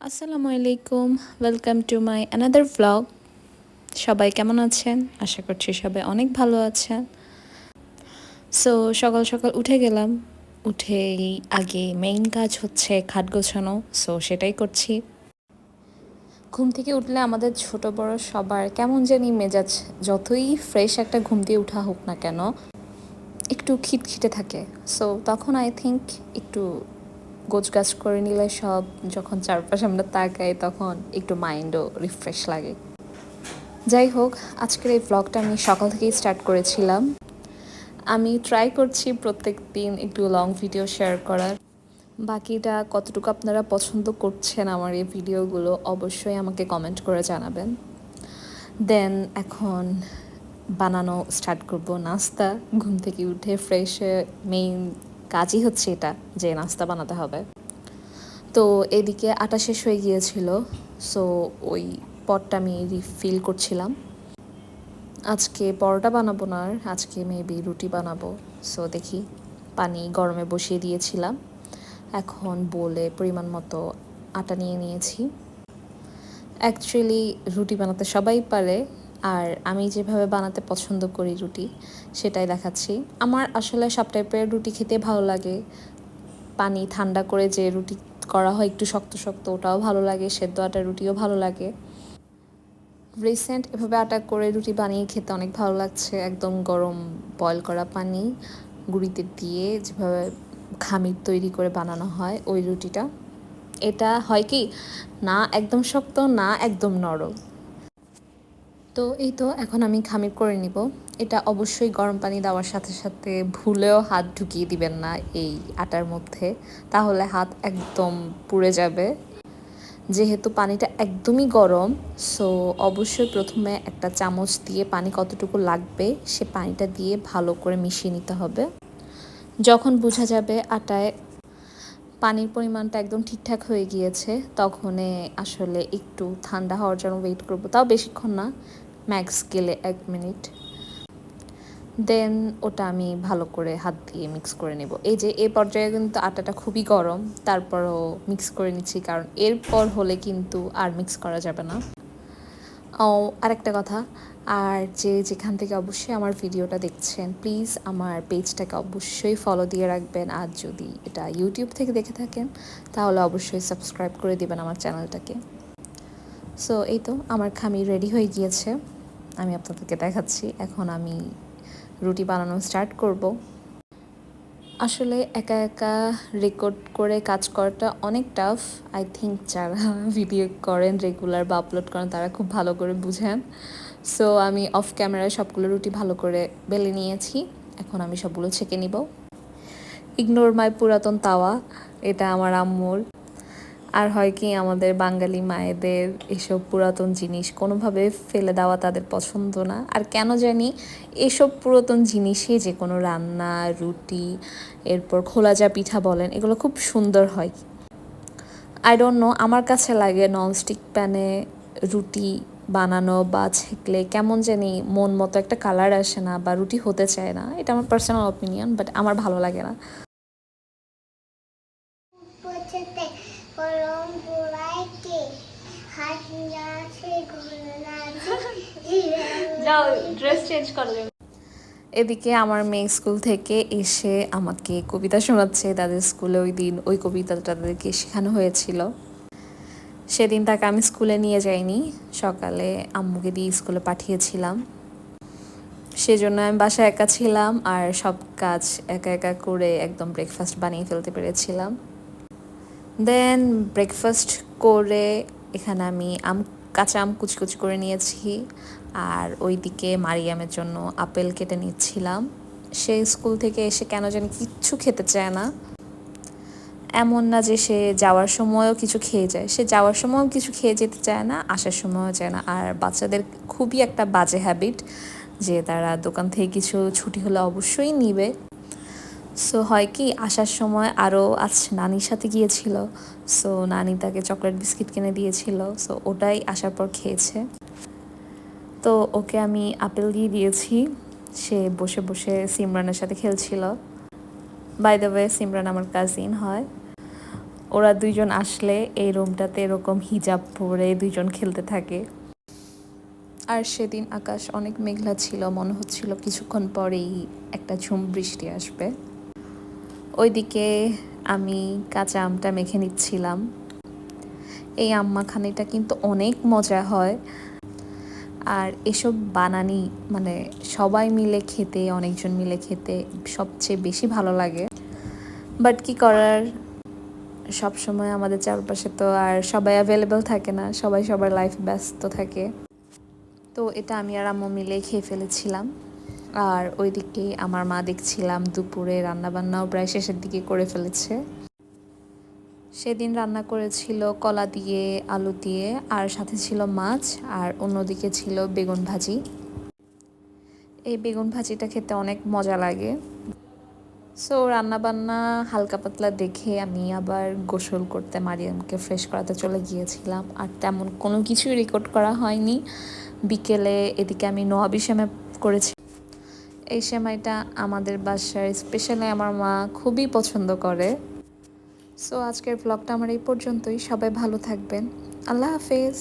আসসালামু আলাইকুম welcome to my another vlog সবাই কেমন আছেন? আশা করছি সবাই অনেক ভালো আছেন। সো সকাল সকাল উঠে গেলাম। উঠেই আগে মেইন কাজ হচ্ছে খাট গোছানো সো সেটাই করছি। ঘুম থেকে উঠলে আমাদের ছোট বড় সবার কেমন জানি মেজাজ, যতই ফ্রেশ একটা ঘুম দিয়ে উঠা হোক না কেন, একটু খিটখিটে থাকে। সো তখন আই থিঙ্ক একটু গোছগাছ করে নিলে সব যখন চারপাশে আমরা তাকাই তখন একটু মাইন্ডও রিফ্রেশ লাগে। যাই হোক, আজকের এই ব্লগটা আমি সকাল থেকেই স্টার্ট করেছিলাম। আমি ট্রাই করছি প্রত্যেক দিন একটু লং ভিডিও শেয়ার করার। বাকিটা কতটুকু আপনারা পছন্দ করছেন আমার এই ভিডিওগুলো অবশ্যই আমাকে কমেন্ট করে জানাবেন। দেন এখন বানানো স্টার্ট করব, নাস্তা, ঘুম থেকে উঠে ফ্রেশ মেইন কাজই হচ্ছে এটা যে নাস্তা বানাতে হবে। তো এদিকে আটা শেষ হয়ে গিয়েছিল সো ওই পটটা আমি রিফিল করছিলাম। আজকে পরোটা বানাবো না আর, আজকে মেবি রুটি বানাবো। সো দেখি, পানি গরমে বসিয়ে দিয়েছিলাম। এখন বলে পরিমাণ মতো আটা নিয়ে নিয়েছি। অ্যাকচুয়ালি রুটি বানাতে সবাই পারে আর আমি যেভাবে বানাতে পছন্দ করি রুটি, সেটাই দেখাচ্ছি। আমার আসলে সব টাইপের রুটি খেতে ভালো লাগে। পানি ঠান্ডা করে যে রুটি করা হয় একটু শক্ত শক্ত, ওটাও ভালো লাগে, সেদ্ধ আটার রুটিও ভালো লাগে। রিসেন্ট এভাবে আটা করে রুটি বানিয়ে খেতে অনেক ভালো লাগছে। একদম গরম বয়ল করা পানি গুঁড়িতে দিয়ে যেভাবে খামির তৈরি করে বানানো হয় ওই রুটিটা। এটা হয় কি? না একদম শক্ত, না একদম নরম। তো এই তো এখন আমি খামির করে নিব। এটা অবশ্যই গরম পানি দেওয়ার সাথে সাথে ভুলেও হাত ঢুকিয়ে দিবেন না এই আটার মধ্যে, তাহলে হাত একদম পুড়ে যাবে। যেহেতু পানিটা একদমই গরম সো অবশ্যই প্রথমে একটা চামচ দিয়ে পানি কতটুকু লাগবে সে পানিটা দিয়ে ভালো করে মিশিয়ে নিতে হবে। যখন বোঝা যাবে আটায় পানির পরিমাণটা একদম ঠিকঠাক হয়ে গিয়েছে, তখন আসলে একটু ঠান্ডা হওয়ার জন্য ওয়েট করব। তাও বেশিক্ষণ না ম্যাক্স গেলে এক মিনিট দেন ওটা আমি ভালো করে হাত দিয়ে মিক্স করে নেব। এই যে, এ পর্যায়ে কিন্তু আটাটা খুবই গরম, তারপরও মিক্স করে নিচ্ছি, কারণ এরপর হলে কিন্তু আর মিক্স করা যাবে না। ও, আরেকটা কথা, আর যে যেখান থেকে অবশ্যই আমার ভিডিওটা দেখছেন প্লিজ আমার পেজটাকে অবশ্যই ফলো দিয়ে রাখবেন। আর যদি এটা ইউটিউব থেকে দেখে থাকেন, তাহলে অবশ্যই সাবস্ক্রাইব করে দেবেন আমার চ্যানেলটাকে সো এই তো, আমার খামি রেডি হয়ে গিয়েছে। আমি আপনাদেরকে দেখাচ্ছি। এখন আমি রুটি বানানো স্টার্ট করব। আসলে একা একা রেকর্ড করে কাজ করাটা অনেক টাফ আই থিঙ্ক যারা ভিডিও করেন রেগুলার বা আপলোড করেন, তারা খুব ভালো করে বুঝেন। সো আমি অফ ক্যামেরায় সবগুলো রুটি ভালো করে বেলে নিয়েছি। এখন আমি সবগুলো ছেঁকে নিব। ইগনোর মাই পুরাতন তাওয়া। এটা আমার আম্মুর। আর হয় কি আমাদের বাঙালি মায়েদের এসব পুরাতন জিনিস কোনোভাবে ফেলে দেওয়া তাদের পছন্দ না। আর কেন জানি এসব পুরাতন জিনিসই যে কোনো রান্না, রুটি, এরপর খোলা যা পিঠা বলেন, এগুলো খুব সুন্দর হয়। আই ডোন্ট নো আমার কাছে লাগে ননস্টিক প্যানে রুটি বানানো বা ছেঁকলে কেমন জানি মন মতো একটা কালার আসে না বা রুটি হতে চায় না। এটা আমার পার্সোনাল অপিনিয়ন বাট আমার ভালো লাগে না। কলম যাও ড্রেস চেঞ্জ করো এদিকে আমার মেয়ে স্কুল থেকে এসে আমাকে কবিতা শোনাচ্ছে। তাদের স্কুলে ওই দিন ওই কবিতাটা তাদেরকে শেখানো হয়েছিল। সেদিন তাকে আমি স্কুলে নিয়ে যাইনি। সকালে আম্মুকে দিয়ে স্কুলে পাঠিয়েছিলাম। সেজন্য আমি বাসায় একা ছিলাম আর সব কাজ একা একা করে একদম ব্রেকফাস্ট বানিয়ে ফেলতে পেরেছিলাম। দেন ব্রেকফাস্ট করে এখানে আমি আম, কাঁচা আম কুচি কুচি করে নিয়েছি। আর ওইদিকে মারিয়ামের জন্য আপেল কেটে নিচ্ছিলাম। সে স্কুল থেকে এসে কেন জানি কিচ্ছু খেতে চায় না। এমন না যে সে যাওয়ার সময়ও কিছু খেয়ে যায়। সে যাওয়ার সময়ও কিছু খেয়ে যেতে চায় না, আসার সময়ও চায় না। আর বাচ্চাদের খুবই একটা বাজে হ্যাবিট যে তারা দোকান থেকে কিছু ছুটি হলে অবশ্যই নিবে। সো হয় কি, আসার সময় আরও আজ নানির সাথে গিয়েছিল। সো নানি তাকে চকলেট বিস্কিট কিনে দিয়েছিল। সো ওটাই আসার পর খেয়েছে। তো ওকে আমি আপেল দিয়ে দিয়েছি। সে বসে বসে সিমরানের সাথে খেলছিল। বাই দ্য ওয়ে সিমরান আমার কাজিন হয়। ওরা দুইজন আসলে এই রুমটাতে এরকম হিজাব পরে দুইজন খেলতে থাকে। আর সেদিন আকাশ অনেক মেঘলা ছিল। মনে হচ্ছিল কিছুক্ষণ পরেই একটা ঝুম বৃষ্টি আসবে। ওইদিকে আমি কাঁচা আমটা মেখে নিচ্ছিলাম। এই আম মাখানিটা কিন্তু অনেক মজা হয়। আর এসব বানানি মানে সবাই মিলে খেতে, অনেকজন মিলে খেতে সবচেয়ে বেশি ভালো লাগে। বাট কি করার? সব সময় আমাদের চারপাশে তো আর সবাই অ্যাভেলেবেল থাকে না, সবাই সবার লাইফ ব্যস্ত থাকে। তো এটা আমি আর আম্মু মিলে খেয়ে ফেলেছিলাম। আর ওইদিকে আমার মা দেখছিলাম দুপুরে রান্নাবান্নাও প্রায় শেষের দিকে করে ফেলেছে। সেদিন রান্না করেছিল কলা দিয়ে, আলু দিয়ে, আর সাথে ছিল মাছ, আর অন্যদিকে ছিল বেগুন ভাজি। এই বেগুন ভাজিটা খেতে অনেক মজা লাগে। সো রান্নাবান্না হালকা পাতলা দেখে আমি আবার গোসল করতে মারিয়ামকে ফ্রেশ করাতে চলে গিয়েছিলাম, আর তেমন কোনো কিছুই রেকর্ড করা হয়নি। বিকেলে এদিকে আমি নোয়াবি সেমাই করেছি এই সেমাইটা আমাদের বাসায় স্পেশালি আমার মা খুবই পছন্দ করে। সো আজকের ব্লগটা আমার এই পর্যন্তই। সবাই ভালো থাকবেন। আল্লাহ হাফেজ।